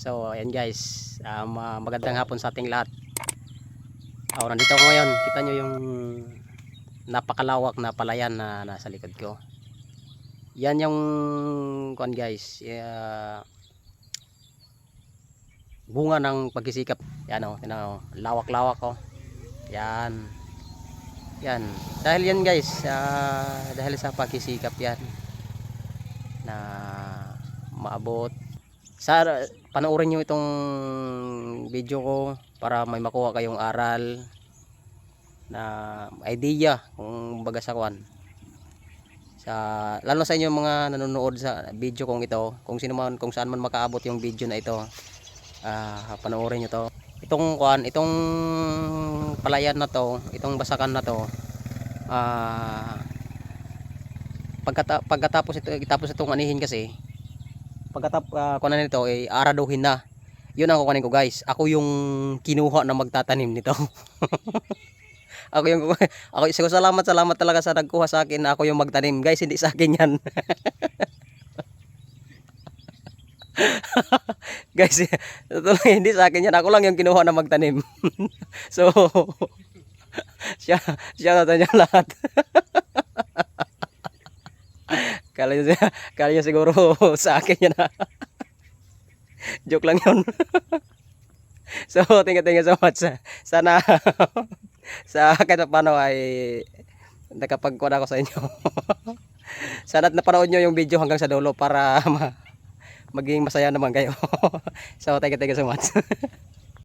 So, ayan guys. Um, ah, magandang hapon sa ating lahat. Oh, nandito ako ngayon. Kita nyo yung napakalawak na palayan na nasa likod ko. Yan yung kuan guys. Yeah, bunga ng pagkisikap. Yan oh, tingnan oh. Lawak-lawak oh. Yan. Yan. Dahil yan guys, ah, dahil sa pagkisikap yan na maabot. Sa panoorin nyo itong video ko para may makuha kayong aral na idea kung baga sa kwan. Sa lalo sa inyo mga nanonood sa video kong ito, kung sino man kung saan man makaabot yung video na ito, ah panoorin nyo to. Itong kwan, itong palayan na to, itong basakan na to, ah pagkata pagkatapos ito itapos itong anihin kasi pagkatap uh, kunan nito ay eh, araduhin na. Yun ang kukunin ko guys. Ako yung kinuha na magtatanim nito. Ako yung ako siguro salamat salamat talaga sa nagkuha sa akin ako yung magtanim. Guys hindi sa akin yan. Guys totoo hindi sa akin yan. Ako lang yung kinuha na magtanim. So siya siya na lahat Kala niya, kala niya siguro sa akin yan ha. Joke lang yun. so, thank you, thank you so much. Sana sa kahit paano ay nakapagkuha ako sa inyo. Sana at napanood nyo yung video hanggang sa dulo para ma maging masaya naman kayo. so, thank you, thank you so much.